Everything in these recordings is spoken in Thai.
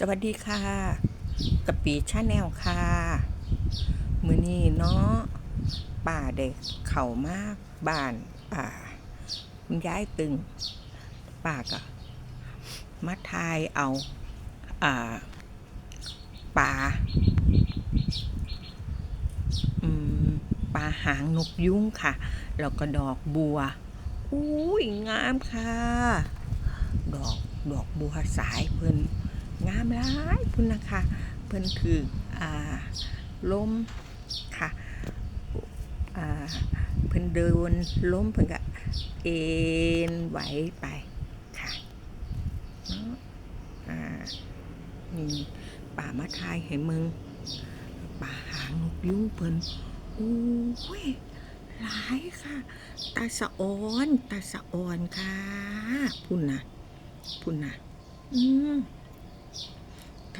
สวัสดีค่ะกะปีชาแนลค่ะ มือนี้เนาะป่าเด็กเข่ามากบ้านป่าคุณย้ายตึงป่ากะมาทายเอาอ่าป่าอืมปลาหางนกยุ้งค่ะ แล้วก็ดอกบัวอุ้ยงามค่ะ ดอกดอกบัวสายเพิ่น งามหลายพุ่นนะคะเพิ่นถืออ่าล้มค่ะอ่าเพิ่นเดินล้มเพิ่นก็เอ็นไหวไปค่ะเนาะอ่านี่ป่ามาทายให้มึงป่าหางนกยุงเพิ่นโอ้ยหลายค่ะ ตาสะออนตาสะออนค่ะ พุ่นนะพุ่นนะอืม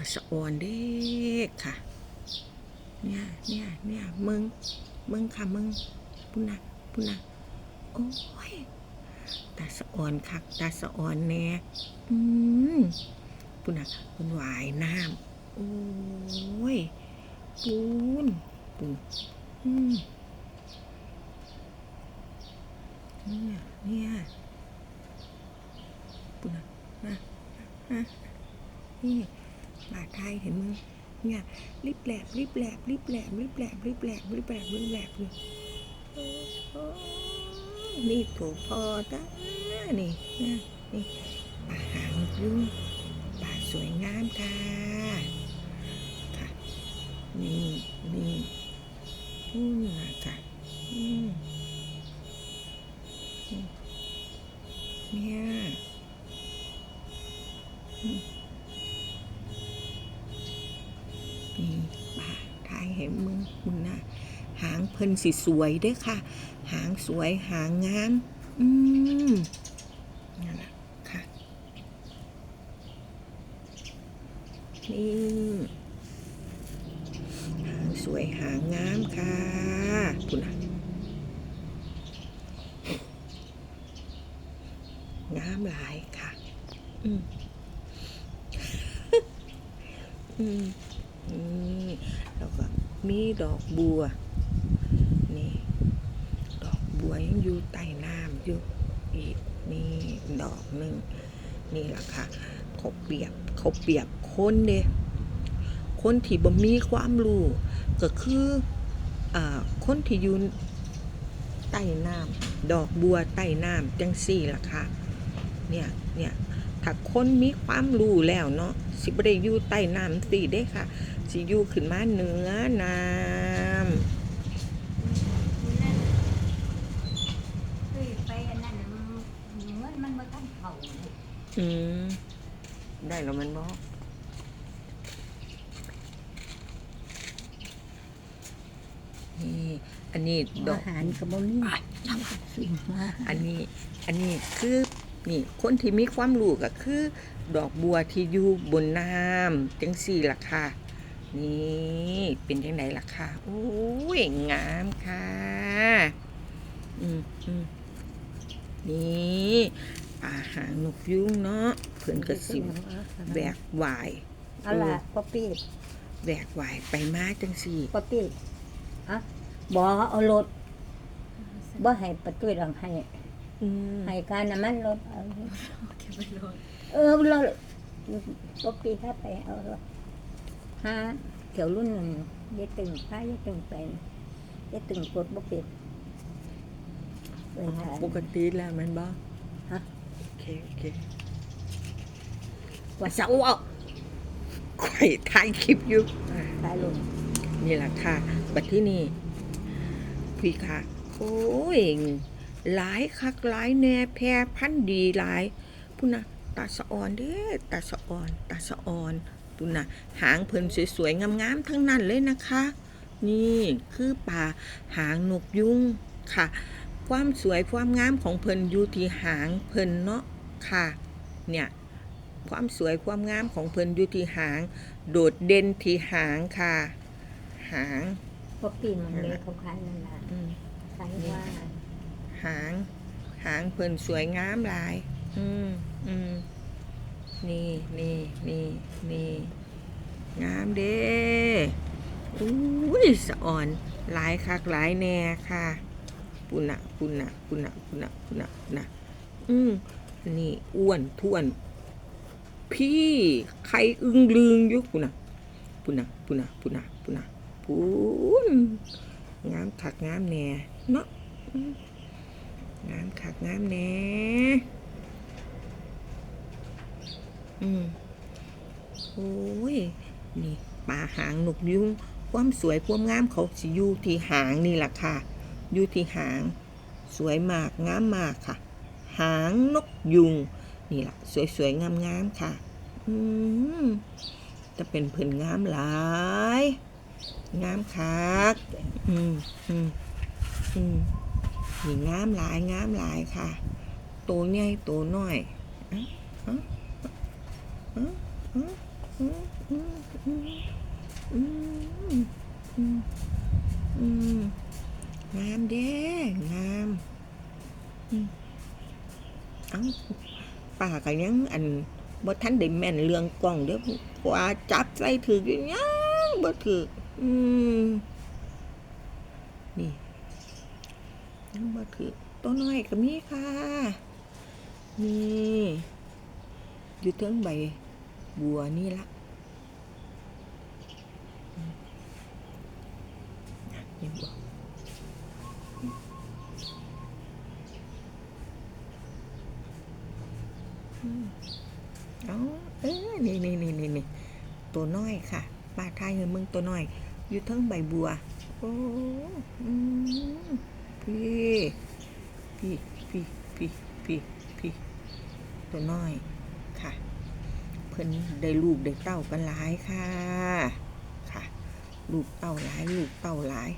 ตาสะออนเด็กค่ะ เนี่ยเนี่ยเนี่ยมึง มึงค่ะมึงปุนะปุนะโอ้ยตาสะออนคักตาสะออนแน่อืมปุนะปุนหวายน้ำโอ้ยปูนปูนอืมเนี่ยเนี่ยปุนะนะนะนี่ บาดไทยเห็นมึงเนี่ยรีบแหลบรีบแหลบรีบแหลบรีบแหลบรีบแหลบรีบแหลบรีบแหลบเลยนี่ถูกพอจ้านี่นะนี่ป่าหางยุงป่าสวยงามค่ะค่ะนี่นี่อืมนะค่ะอืมเนี่ยอื เห็นมึงมึงนะหางเพิ่นสิสวยเด้อค่ะ หางสวยหางงาม อืมนั่นแหละค่ะ นี่หางสวยหางงามค่ะคุณนะงามหลายค่ะ อืมอืมนี่แล้วก็ มีดอกบัว นี่ ดอกบัวยังอยู่ใต้น้ำอยู่อีกนี่ดอกหนึ่งนี่แหละค่ะเขาเปรียบเขาเปรียบคนเด้คนที่บ่มีความรู้ก็คืออ่าคนที่อยู่ใต้น้ำดอกบัวใต้น้ำจังสี่ล่ะค่ะเนี่ยเนี่ยถ้าคนมีความรู้แล้วเนาะสิบได้อยู่ใต้น้ำสิเด้ค่ะ สิอยู่ขึ้นมาเหนือน้เคยไปอันนั้นน่ะมันเหมือนมันมาทันเข่าเลยำอืม ได้แล้วมันบอกนี่อันนี้ดออากหารกับบ่มีสิ่งมาอันนี้อันนี้คือนี่คนที่มีความรู้ก็คือ ดอกบัวที่อยู่บนน้ำจังสี่ล่ะค่ะ นี่เป็นจังไดล่ะค่ะโอ้ยงามค่ะอืมอืมนี่อาหารนกยุงเนาะเพิ่นก็สิแบกไหวายเอาล่ะป๊อปปี้แบกไหวายไปมาจังสี่ป๊อปปี้ฮะบ่เอารถบ่ให้ประตูดังให้อืมให้การน้ำมันรถเอาเออรถป๊อปปี้ถ้าไปเอารถ ฮะเกี่ยวรุ่นหนึ่งยายตึงพายายตึงไปยายตึงกดบ่เป็ดเลยถ่ายปกติแล้วแมันบ่ฮะโอเคโอเคว่าเสาอะข่อยถ่ายคลิปอยู่ถ่ายลงนี่แหละค่ะ บัดที่นี่พี่ค่ะ โอ้ยหลายคักหลายแน่แพร่พันธุ์ดีหลาย พุ่นนะตาสะออนเด้ตาสะออน ตาสะออน พุ่นนะหางเพิ่นสวยๆงามๆทั้งนั้นเลยนะคะ นี่คือป่าหางนกยุงค่ะ ความสวยความงามของเพิ่นอยู่ที่หางเพิ่นเนาะค่ะ เนี่ยความสวยความงามของเพิ่นอยู่ที่หาง โดดเด่นที่หางค่ะ หางป๊อปปี้มันเลยเขาขายนั่นล่ะอืมขายว่าหาง หางเพิ่นสวยงามหลาย อืมอืม นี่นี่นี่นี่งามเด้อุ้ยสะอ่อนหลายคักหลายแน่ค่ะ ปุณะปุณะปุณะปุณะปุณะปุณะอืมนี่อ้วนท้วน พี่ใครอึ้งลึงอยู่ปุณะปุณะปุณะปุณะปุณะปุนงามคักงามแน่เนาะงามคักงามแน่ อืมโอ้ย นี่ปลาหางนกยุงความสวยความงามเขาสิอยู่ที่หางนี่แหละค่ะ อยู่ที่หาง สวยมากงามมากค่ะ หางนกยุง นี่แหละสวยๆงามๆค่ะ อืมจะเป็นเพื่อนงามหลายงามคักอืมอืมอืมนี่งามหลายงามหลายค่ะ ตัวใหญ่ตัวน้อยอะอะ งามเด้งามอืมเอ้าป้าก็ยังอันบ่ทันได้แม่นเรื่องกล้องเด้อเพราะว่าจับใส่ถืออยู่ยังบ่ถืออืมนี่ยังบ่ถือตัวน้อยก็มีค่ะนี่อยู่เทิงใบ บัวนี่ละอืมน่ะเห็นบ่อืมเอเออนี่นี่นี่นี่นี่ตัวน้อยค่ะป้าทายเงินมึงตัวน้อย อยู่เทิงใบบัว โอ้พี่พี่พี่พี่พี่พี่ตัวน้อย พิ่นได้ลูกได้เต้ากันหลายค่ะค่ะ ลูกเต้าหลาย ลูกเต้าหลาย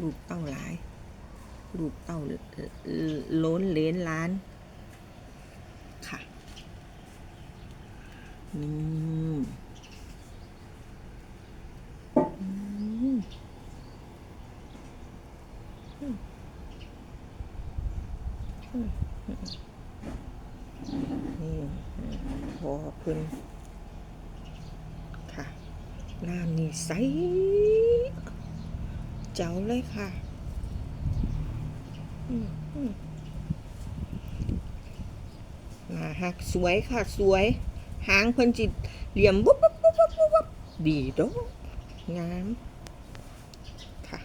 ลูกเต้าหลาย ลูกเต้าล้นเลนล้านค่ะอืมอืมอืม อเพิ่นค่ะน้ำนี่ใสเจ๋วเลยค่ะมาฮักสวยค่ะสวย หางเพิ่นจิตเหลี่ยมวุบวุบวุบวุบวุบวุบดีดอกงามค่ะ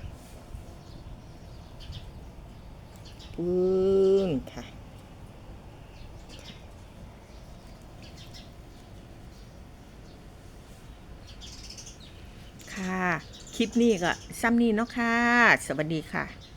ปื้นค่ะ ค่ะ ค ลิปนี้ก็ซ้ำนี้เนาะค่ะ สวัสดีค่ะ